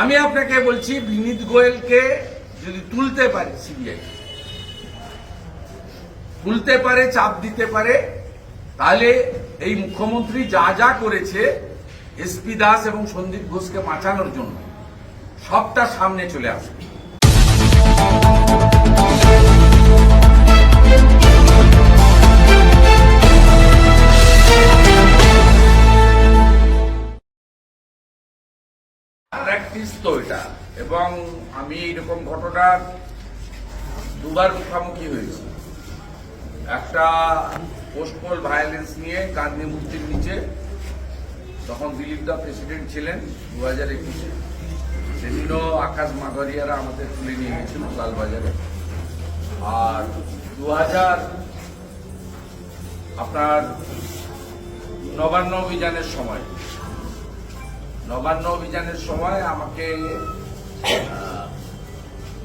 আমি আপনাকে বলছি, বিনীত গোয়েলকে যদি তুলতে পারে সিবিআই, তুলতে পারে, চাপ দিতে পারে, তাহলে এই মুখ্যমন্ত্রী যা যা করেছে এসপি দাস এবং সন্দীপ ঘোষকে বাঁচানোর জন্য সবটা সামনে চলে আসবে। প্র্যাকটিস তো এটা। এবং আমি এইরকম ঘটনার দুবার মুখোমুখি হয়েছি। একটা পোস্টপোল ভায়োলেন্স নিয়ে গান্ধী মূর্তির নিচে তখন দিলীপ দা প্রেসিডেন্ট ছিলেন দু হাজার একুশে, সেদিনও আকাশ মাঘরিয়ারা আমাদের তুলে নিয়ে গেছিল লালবাজারে। আর দু হাজার আপনার নবান্ন অভিযানের সময় নবান্ন অভিযানের সময় আমাকে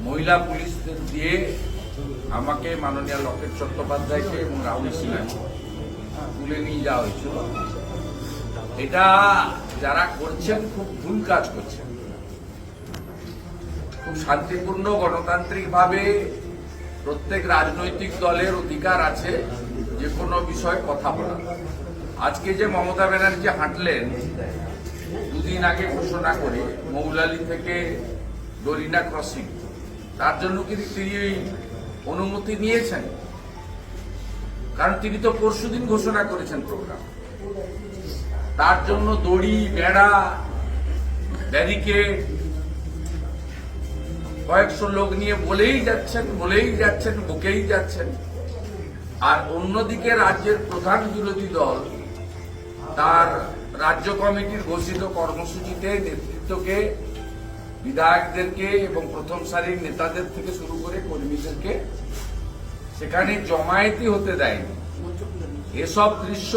মহিলা পুলিশদের দিয়ে আমাকে মাননীয় লকেট চট্টোপাধ্যায়কে এবং রাহুল সিনহাকে তুলে নিয়ে যাওয়া হয়েছিল। এটা যারা করছেন খুব ভুল কাজ করছেন। খুব শান্তিপূর্ণ, গণতান্ত্রিকভাবে প্রত্যেক রাজনৈতিক দলের অধিকার আছে, যে কোনো বিষয়ে কথা বলা। আজকে যে মমতা ব্যানার্জি হাঁটলেন দুদিন আগে ঘোষণা করে মৌলালি থেকে ডরিনা ক্রসিং, তার জন্য কি তিনি অনুমতি নিয়েছেন? কারণ তিনি তো পরশুদিন ঘোষণা করেছেন প্রোগ্রাম। তার জন্য দড়ি, বেড়া, ব্যারিকেড, কয়েকশো লোক নিয়ে বলেই যাচ্ছেন বলেই যাচ্ছেন, বুকেই যাচ্ছেন। আর অন্যদিকে রাজ্যের প্রধান বিরোধী দল তার রাজ্য কমিটির ঘোষিত কর্মসূচিতে নেতৃত্বকে, বিধায়কদেরকে এবং প্রথম সারির নেতাদের থেকে শুরু করে কর্মীদেরকে সেখানে জমায়েতি হতে দেয়নি। এসব দৃশ্য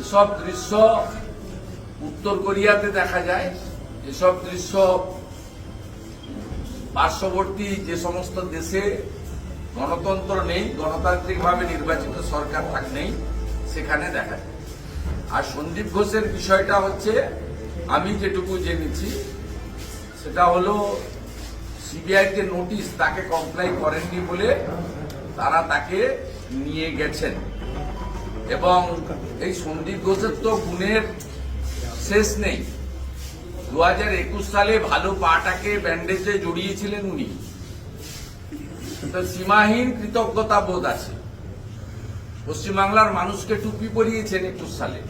এসব দৃশ্য উত্তর কোরিয়াতে দেখা যায়। এসব দৃশ্য পার্শ্ববর্তী যে সমস্ত দেশে গণতন্ত্র নেই, গণতান্ত্রিকভাবে নির্বাচিত সরকার থাক নেই, সেখানে দেখা যায়। আর সন্দীপ ঘোষের বিষয়টা হচ্ছে, আমি যেটুকু জেনেছি, সেটা হলো সিবিআই যে নোটিশ তাকে কমপ্লাই করেননি বলে তারা তাকে নিয়ে গেছেন। এবং এই সন্দীপ ঘোষের তো গুণের শেষ নেই। দু হাজার একুশ সালে ভালো পাটাকে ব্যান্ডেজে জড়িয়েছিলেন উনি। তো সীমাহীন কৃতজ্ঞতা বোধ আছে। পশ্চিমবাংলার মানুষকে টুপি পরিয়েছেন একুশ সালে।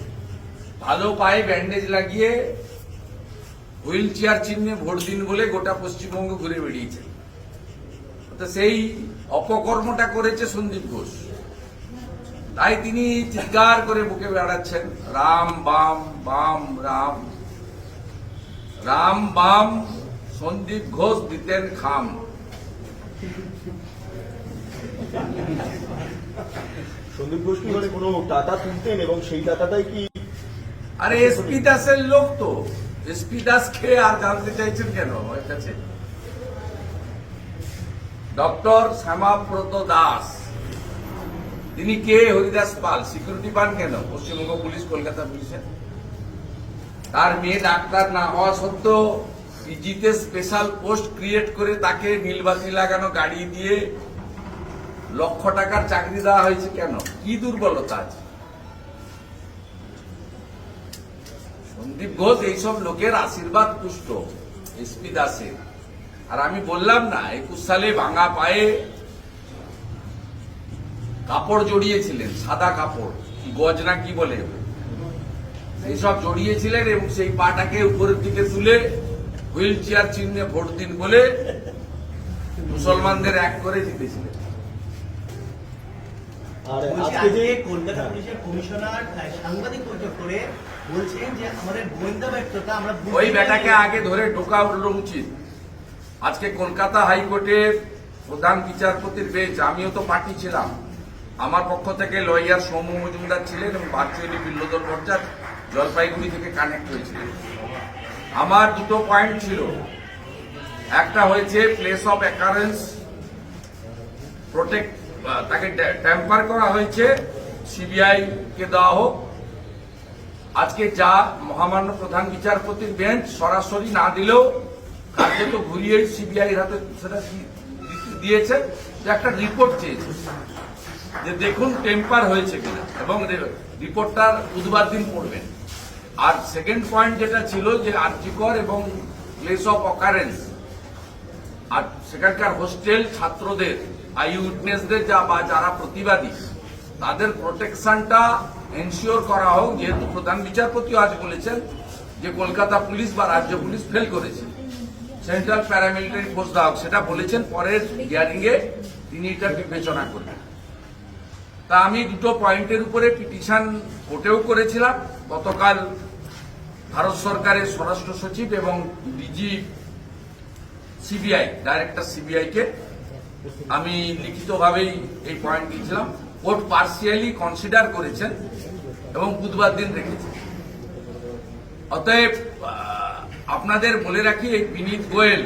ভালো পায়ে ব্যান্ডেজ লাগিয়ে হুইল চেয়ার চিহ্নে ভোট দিন বলে গোটা পশ্চিমবঙ্গ ঘুরে বেরিয়েছেন সেই অপকর্মটা করেছে সন্দীপ ঘোষ। তাই তিনি চিৎকার করে বুকে বেড়াচ্ছেন, রাম, বাম বাম, রাম। রাম, বাম, সন্দীপ ঘোষ, দিতেন খাম। সন্দীপ ঘোষ কি মানে কোনো টাকা তুলতেন এবং সেই টাকাটাই কি আরে এসপি দাসের লোক তো। এসপি দাস খেয়ে আর জানতে চাইছেন কেন? আমার কাছে। ডক্টর শ্যামাব্রত দাস। তিনি কে? হরিদাস পাল। সিকিউরিটি পান কেন? পশ্চিমবঙ্গ পুলিশ কলকাতা পুলিশের? তার মেয়ে ডাক্তার না হওয়া সত্ত্বেও পিজিতে স্পেশাল পোস্ট ক্রিয়েট করে তাকে নীলবাতি লাগানো গাড়ি দিয়ে লক্ষ টাকার চাকরি দেওয়া হয়েছে কেন? কি দুর্বলতা আছে? সন্দীপ ঘোষ এইসব লোকের আশীর্বাদ পুষ্ট এসপি দাসের। আর আমি বললাম না, একুশ সালে ভাঙা পায়ে কাপড় জড়িয়েছিলেন, সাদা কাপড়, কি গজ না কি বলে? এইসব জড়িয়েছিলেন এবং সেই পাটাকে উপরের দিকে তুলে হুইল চেয়ার চিহ্নে ভোট দিন বলে মুসলমানদের এক করে জিতেছিলেন। আর আজকে যে কলকাতা পুলিশের কমিশনার সাংবাদিক বৈঠক করে বলছেন যে আমাদের গোয়েন্দা ব্যর্থতা আমরা ওই বেটাকে আগে ধরে ঢোকা হলো উচিত। আজকে কলকাতা হাইকোর্টের প্রধান বিচারপতির বেঞ্চ আমিও তো পার্টি ছিলাম। আমার পক্ষ থেকে লয়ার সৌম্য মজুমদার ছিলেন এবং ভার্চুয়ালি বিল্লদল ভট্টাচ জলপাইগুড়ি থেকে কানেক্ট হয়েছিলেন। আমার দুটো পয়েন্ট ছিল। একটা হয়েছে প্লেস অফ অ্যাকারেন্স প্রোটেক্ট তাকে ট্যাম্পার করা হয়েছে। সিবিআই কে দেওয়া হোক। আজকে যা মহামান্য প্রধান বিচারপতির বেঞ্চ সরাসরি না দিলেও কালকে তো ঘুরিয়ে সিবিআই হাতে সেটা দিয়েছে। যে একটা রিপোর্ট চেয়েছে। যে দেখুন টেম্পার হয়েছে কিনা এবং রিপোর্টটার বুধবার দিন পড়বেন আর সেকেন্ড পয়েন্ট যেটা ছিল যে আর্যিকর এবং প্লেস অফ অকারেন্স আর সেখানকার হোস্টেল ছাত্রদের আই উইটনেসদের যা বা যারা প্রতিবাদী, তাদের প্রোটেকশনটা এনশিওর করা হোক, যেহেতু প্রধান বিচারপতিও আজ বলেছেন যে কলকাতা পুলিশ বা রাজ্য পুলিশ ফেল করেছে। সেন্ট্রাল প্যারামিলিটারি ফোর্স দেওয়া সেটা বলেছেন, পরের হিয়ারিং এ তিনি এটা বিবেচনা করবেন। তা আমি দুটো পয়েন্টের উপরে পিটিশন কোর্টেও করেছিলাম। গতকাল ভারত সরকারের স্বরাষ্ট্র সচিব এবং ডিজি সিবিআই ডাইরেক্টর সিবিআই কে আমি লিখিতভাবেই এই পয়েন্ট দিয়েছিলাম কোর্ট পার্সিয়ালি কনসিডার করেছেন এবং বুধবার দিন রেখেছেন। অতএব আপনাদের বলে রাখি এই বিনীত গোয়েল,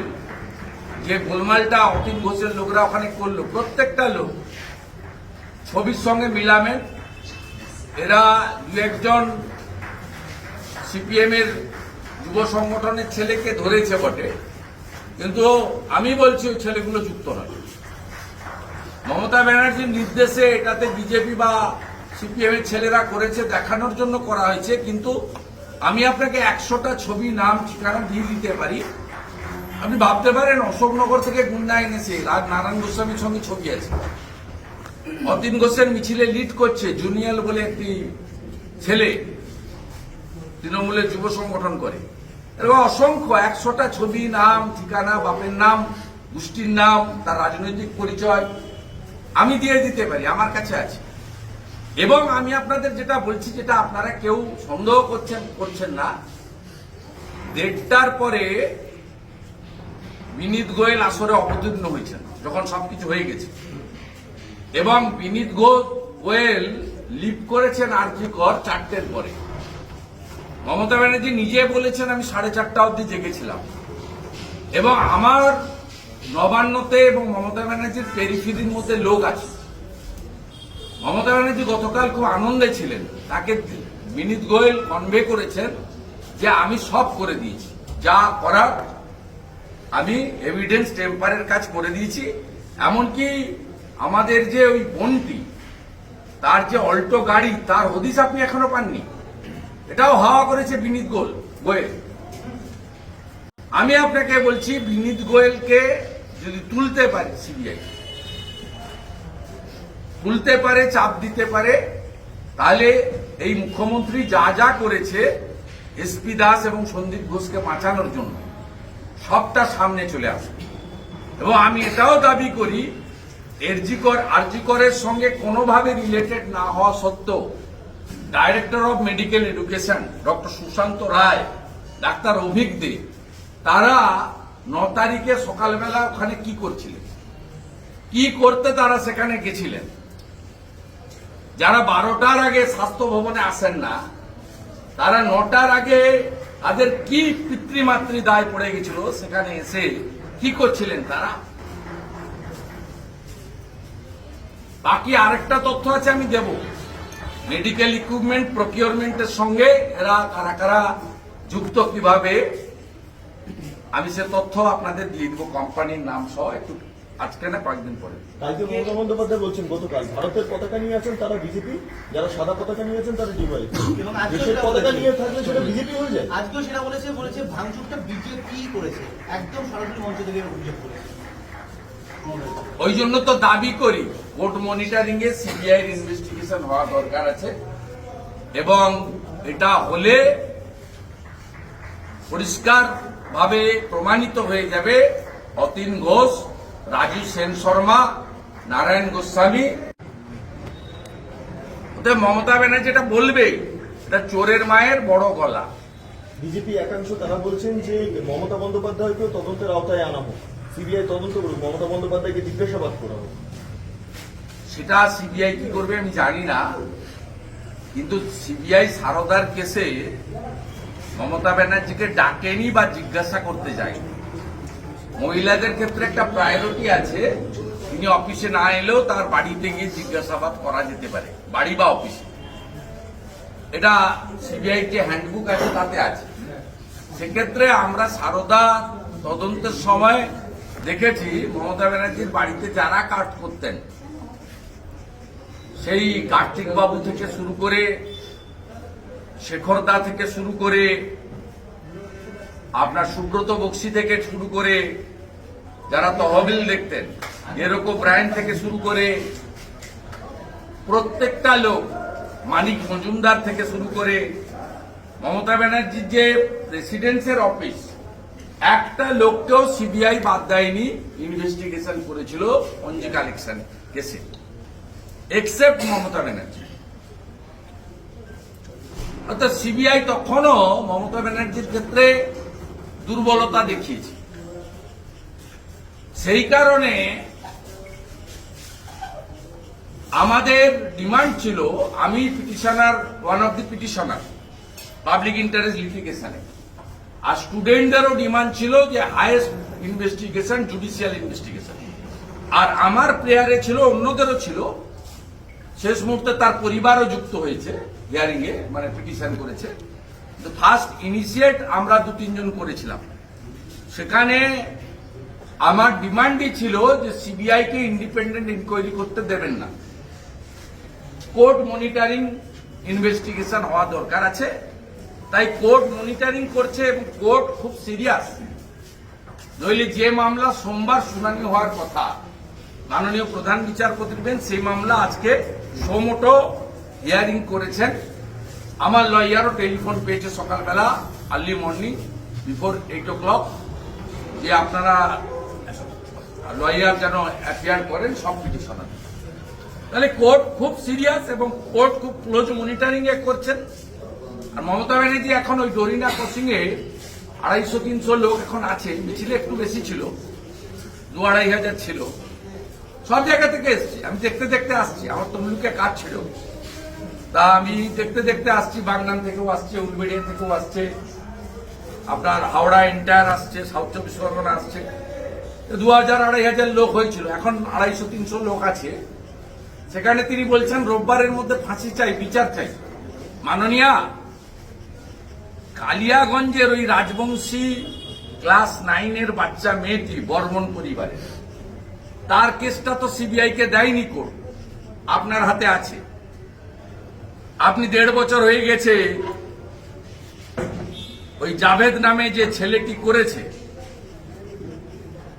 যে গোলমালটা অতীন ঘোষের লোকরা ওখানে করল, প্রত্যেকটা লোক ছবির সঙ্গে মিলামেন এরা দু একজন সিপিএম এর যুব সংগঠনের ছেলেকে ধরেছে বটে। কিন্তু আমি বলছি ওই ছেলেগুলো যুক্ত নয়। মমতা ব্যানার্জির নির্দেশে এটাতে বিজেপি বা সিপিএম এর ছেলেরা করেছে, দেখানোর জন্য করা হয়েছে, কিন্তু আমি আপনাকে একশোটা ছবি, নাম, ঠিকানা দিয়ে দিতে পারি। আপনি ভাবতে পারেন, অশোকনগর থেকে গুন্ডা এনেছে, রাজ নারায়ণ গোস্বামীর সঙ্গে ছবি আছে। অতীন ঘোষের মিছিলে লিড করছে জুনিয়র বলে একটি ছেলে, তৃণমূলের যুব সংগঠন করে। এরকম অসংখ্য একশোটা ছবি, নাম, ঠিকানা, বাপের নাম, গোষ্ঠীর নাম, তার রাজনৈতিক পরিচয় আমি দিয়ে দিতে পারি, আমার কাছে আছে। এবং আমি আপনাদের যেটা বলছি, যেটা আপনারা কেউ সন্দেহ করছেন করছেন না, দেড়টার পরে বিনীত গোয়েল আসরে অবতীর্ণ হয়েছেন, যখন সবকিছু হয়ে গেছে। এবং বিনীত গোয়েল লিভ করেছেন আরজি কর চারটের পরে। মমতা ব্যানার্জি নিজে বলেছেন, আমি সাড়ে চারটা অবধি জেগেছিলাম। এবং আমার নবান্নতে এবং মমতা ব্যানার্জির পেরিফিরির মধ্যে লোক আছে। মমতা ব্যানার্জি গতকাল খুব আনন্দে ছিলেন, তাকে বিনীত গোয়েল কনভে করেছেন যে আমি সব করে দিয়েছি, যা করার আমি এভিডেন্স টেম্পারের কাজ করে দিয়েছি। এমনকি আমাদের যে ওই বনটি, তার যে অল্টো গাড়ি, তার হদিস আপনি এখনও পাননি। এটাও হাওয়া করেছে বিনীত গোল গোয়েল। আমি আপনাকে বলছি, বিনীত গোয়েলকে যদি তুলতে পারে সিবিআই, তুলতে পারে, চাপ দিতে পারে, তাহলে এই মুখ্যমন্ত্রী যা যা করেছে এসপি দাস এবং সন্দীপ ঘোষকে বাঁচানোর জন্য সবটা সামনে চলে আসবে এবং আমি এটাও দাবি করি এরজিকর আরজিকরের সঙ্গে কোনোভাবে রিলেটেড না হওয়া সত্ত্বেও director of medical education doctor Sushanta Roy, doctor Abhik De, তারা ন তারিখে সকালবেলা ওখানে কি করছিলেন? কি করতে তারা সেখানে গেছিলেন? যারা বারোটার আগে স্বাস্থ্য ভবনে আসেন না, তারা নটার আগে তাদের কি পিতৃমাতৃ দায় পড়ে গেছিল সেখানে এসে কি করছিলেন তারা? বাকি আরেকটা তথ্য আছে আমি দেব। মেডিকেল ইকুইপমেন্ট প্রকিউরমেন্টের সঙ্গে এরা কারা কারা যুক্ত কীভাবে আমি সে তথ্য আপনাদের দিয়ে দিব কোম্পানির নাম সহ একটু আজকে না কয়েকদিন পরে। কালকে মমতা বন্দ্যোপাধ্যায় বলছেন গতকাল ভারতের পতাকা নিয়ে আছেন তারা বিজেপি যারা সাদা পতাকা নিয়ে আছেন তারা ডিওয়াই আজকে দেশের সেটা পতাকা নিয়ে থাকলে সেটা বিজেপি হয়ে যায়। আজকেও সেটা বলেছে বলেছে ভাঙচুরটা বিজেপি করেছে। একদম সরাসরি মঞ্চ থেকে অভিযোগ করেছে। ওই জন্য তো দাবি করি কোর্ট মনিটরিং এ সিবিআই ইনভেস্টিগেশন হওয়া দরকার আছে। এবং এটা হলে পরিষ্কার ভাবে প্রমাণিত হয়ে যাবে অতীন ঘোষ, রাজু সেন শর্মা, নারায়ণ গোস্বামী। মমতা ব্যানার্জি এটা বলবে, এটা চোরের মায়ের বড় গলা। বিজেপি একাংশ তারা বলছেন যে মমতা বন্দ্যোপাধ্যায়কেও তদন্তের আওতায় আনা হোক। সিবিআই তদন্ত করুক, মমতা বন্দ্যোপাধ্যায়কে জিজ্ঞাসাবাদ করা। হোক সেটা সিবিআই কি করবে আমি জানি না, কিন্তু সিবিআই সারদার কেসে মমতা ব্যানার্জিকে ডাকেনি বা জিজ্ঞাসা করতে যায়নি। মহিলাদের ক্ষেত্রে একটা প্রায়োরিটি আছে, তিনি অফিসে না এলেও তার বাড়িতে গিয়ে জিজ্ঞাসাবাদ করা যেতে পারে, বাড়ি বা অফিসে। এটা সিবিআই যে হ্যান্ডবুক আছে তাতে আছে। সেক্ষেত্রে আমরা সারদা তদন্তের সময় দেখেছি মমতা ব্যানার্জির বাড়িতে যারা কাজ করতেন, সেই কার্তিক বাবু থেকে শুরু করে শেখরদা থেকে শুরু করে, আপনার সুব্রত বক্সি থেকে শুরু করে, যারা তহবিল দেখতেন, এরকম ব্র্যান্ড থেকে শুরু করে, প্রত্যেকটা লোক, মানিক মজুমদার থেকে শুরু করে, মমতা ব্যানার্জির যে প্রেসিডেন্সের অফিস একটা লোককেও সিবিআই বাদ দেয়নি ইনভেস্টিগেশন করেছিল পঞ্জি কালেকশন কেসে এক্সেপ্ট মমতা ব্যানার্জি। অর্থাৎ সিবিআই তখনও মমতা ব্যানার্জির ক্ষেত্রে দুর্বলতা দেখিয়েছে। সেই কারণে আমাদের ডিমান্ড ছিল, আমি petitioner one of the petitioner public interest লিটিগেশনে আর স্টুডেন্টদেরও ডিমান্ড ছিল যে হায়েস্ট ইনভেস্টিগেশন জুডিশিয়াল ইনভেস্টিগেশন আর আমার প্রেয়ারে ছিল অন্যদেরও ছিল শেষ মুহূর্তে তার পরিবারও যুক্ত হয়েছে হিয়ারিং এ মানে পিটিশন করেছে ফার্স্ট ইনিশিয়েট আমরা দু তিনজন করেছিলাম সেখানে আমার ডিমান্ডই ছিল যে সিবিআই কে ইন্ডিপেন্ডেন্ট ইনকোয়ারি করতে দেবেন না কোর্ট মনিটরিং ইনভেস্টিগেশন হওয়া দরকার আছে তাই কোর্ট মনিটরিং করছে এবং কোর্ট খুব সিরিয়াস। নইলে যে মামলা সোমবার শুনানি হওয়ার কথা, মাননীয় প্রধান বিচারপতির বেঞ্চ, সেই মামলা আজকে সোমোটো হিয়ারিং করেছেন। আমার লয়ারও টেলিফোন পেয়েছে সকালবেলা, early morning, before eight o'clock যে আপনারা লয়ার যেন অ্যাপিয়ার করেন, সব পিটিশনার। তাহলে কোর্ট খুব সিরিয়াস এবং কোর্ট খুব ক্লোজ মনিটরিং এ করছেন। আর মমতা ব্যানার্জি এখন ওই ডোরিনা এ আড়াইশো, তিনশো লোক এখন আছে। মিছিলে একটু বেশি ছিল, দু আড়াই হাজার ছিল। সব জায়গা থেকে এসছি। আমি দেখতে দেখতে আসছি। আমার তমলুকে কাজ ছিল। তা আমি দেখতে দেখতে আসছি, বাগনান থেকেও আসছে, উলবেড়িয়া থেকেও আসছে। আপনার হাওড়া এন্টায়ার আসছে, সাউথ চব্বিশ পরগনা আসছে। দু হাজার আড়াই হাজার লোক হয়েছিল। এখন আড়াইশো, তিনশো লোক আছে। সেখানে তিনি বলছেন, রোববারের মধ্যে ফাঁসি চাই, বিচার চাই। মাননীয়া কালিয়াগঞ্জের ওই রাজবংশী ক্লাস নাইনের বাচ্চা মেয়েটি বর্মন পরিবারের। তার কেসটা তো সিবিআই কে দেয়নি কোর্ট, আপনার হাতে আছে। আপনি দেড় বছর হয়ে গেছে, ওই জাভেদ নামে যে ছেলেটি করেছে,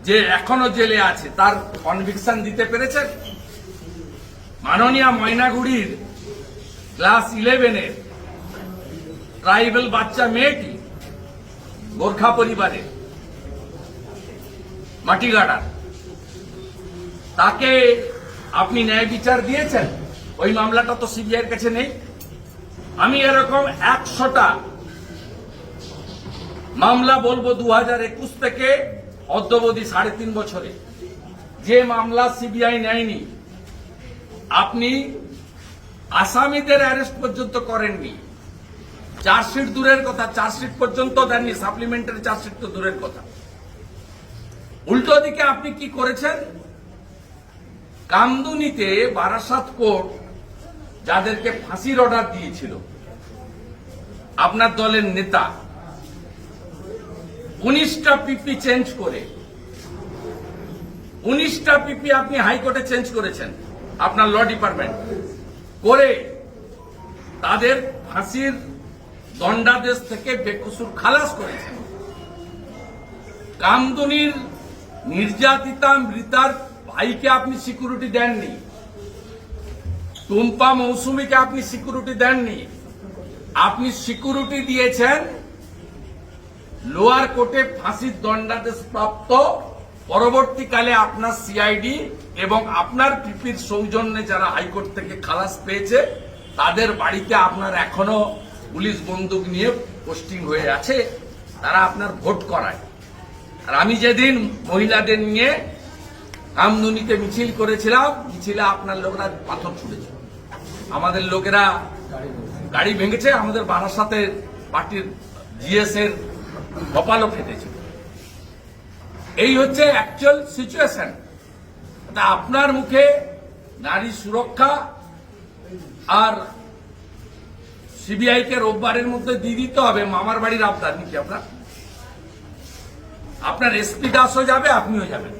যে এখনও জেলে আছে, তার কনভিকশন দিতে পেরেছেন? মাননীয় ময়নাগুড়ির ক্লাস ইলেভেনের ট্রাইবেল বাচ্চা মেয়েটি গোর্খা পরিবারের মাটিগাড়ার। তাকে আপনি ন্যায় বিচার দিয়েছেন? ওই মামলাটা তো সিবিআইয়ের কাছে নেই। আমি এরকম একশোটা মামলা বলব দু হাজার একুশ থেকে অদ্যবধি সাড়ে তিন বছরে। যে মামলা সিবিআই নেয়নি, আপনি আসামিদের অ্যারেস্ট পর্যন্ত করেননি। চার্জশিট দূরের কথা, চার্জশিট পর্যন্ত দেননি সাপ্লিমেন্টারি চার্জশিট তো দূরের কথা। উল্টো দিকে আপনি কি করেছেন? কামদুনিতে বারাসাত কোর্ট যাদেরকে ফাঁসির অর্ডার দিয়েছিল, আপনার দলের নেতা, উনিশটা পিপি চেঞ্জ করে, উনিশটা পিপি আপনি হাইকোর্টে চেঞ্জ করেছেন, আপনার ল ডিপার্টমেন্ট করে তাদের ফাঁসির দণ্ডাদেশ থেকে বেকসুর খালাস করেছেন কামদুনির নির্যাতিতা মৃতার ভাইকে আপনি সিকিউরিটি দেননি। টুম্পা মৌসুমীকে আপনি সিকিউরিটি দেননি। আপনি সিকিউরিটি দিয়েছেন। লোয়ার কোর্টে ফাঁসির দণ্ডাদেশ প্রাপ্ত। পরবর্তীকালে আপনার সিআইডি এবং আপনার পিপির সৌজন্যে যারা হাইকোর্ট থেকে খালাস পেয়েছে, তাদের বাড়িতে আপনার এখনও পুলিশ বন্দুক নিয়ে পোস্টিং হয়ে আছে, তারা আপনার ভোট করায়। আর আমি যেদিন মহিলাদের নিয়ে কামদুনিতে মিছিল করেছিলাম, মিছিলে আপনার লোকরা পাথর ছুড়েছে। আমাদের লোকেরা গাড়ি ভেঙেছে, আমাদের বারাসাতে পার্টির জিএস এর কপালও ফেটেছে। এই হচ্ছে অ্যাকচুয়াল সিচুয়েশন তা আপনার মুখে নারী সুরক্ষা আর সিবিআই কে রোববারের মধ্যে দিয়ে দিতে হবে, মামার বাড়ির আবদার নাকি আপনার? আপনার এসপি দাসও যাবে, আপনিও যাবেন।